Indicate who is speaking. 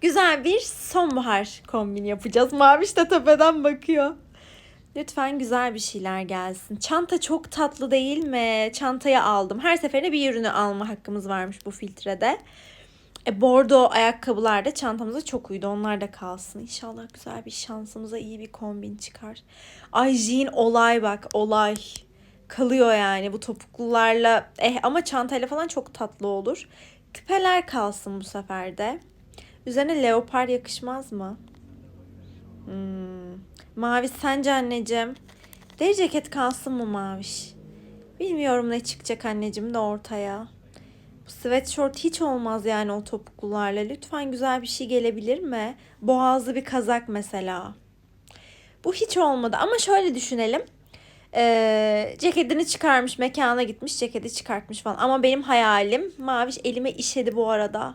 Speaker 1: güzel bir sonbahar kombini yapacağız. Maviş de tepeden bakıyor. Lütfen güzel bir şeyler gelsin. Çanta çok tatlı değil mi? Çantayı aldım. Her seferinde bir ürünü alma hakkımız varmış bu filtrede. E, bordo ayakkabılar da çantamıza çok uydu. Onlar da kalsın. İnşallah güzel bir şansımıza iyi bir kombin çıkar. Ay jean olay bak olay. Kalıyor yani bu topuklularla. Eh ama çantayla falan çok tatlı olur. Küpeler kalsın bu sefer de. Üzerine leopar yakışmaz mı? Hmm. Mavi sence anneciğim? Deri ceket kalsın mı Maviş? Bilmiyorum ne çıkacak anneciğim de ortaya. Bu sweatshirt hiç olmaz yani o topuklularla. Lütfen güzel bir şey gelebilir mi? Boğazlı bir kazak mesela. Bu hiç olmadı ama şöyle düşünelim. Ee, ceketini çıkarmış, mekana gitmiş, ceketi çıkartmış falan. Ama benim hayalim, Maviş elime işedi bu arada.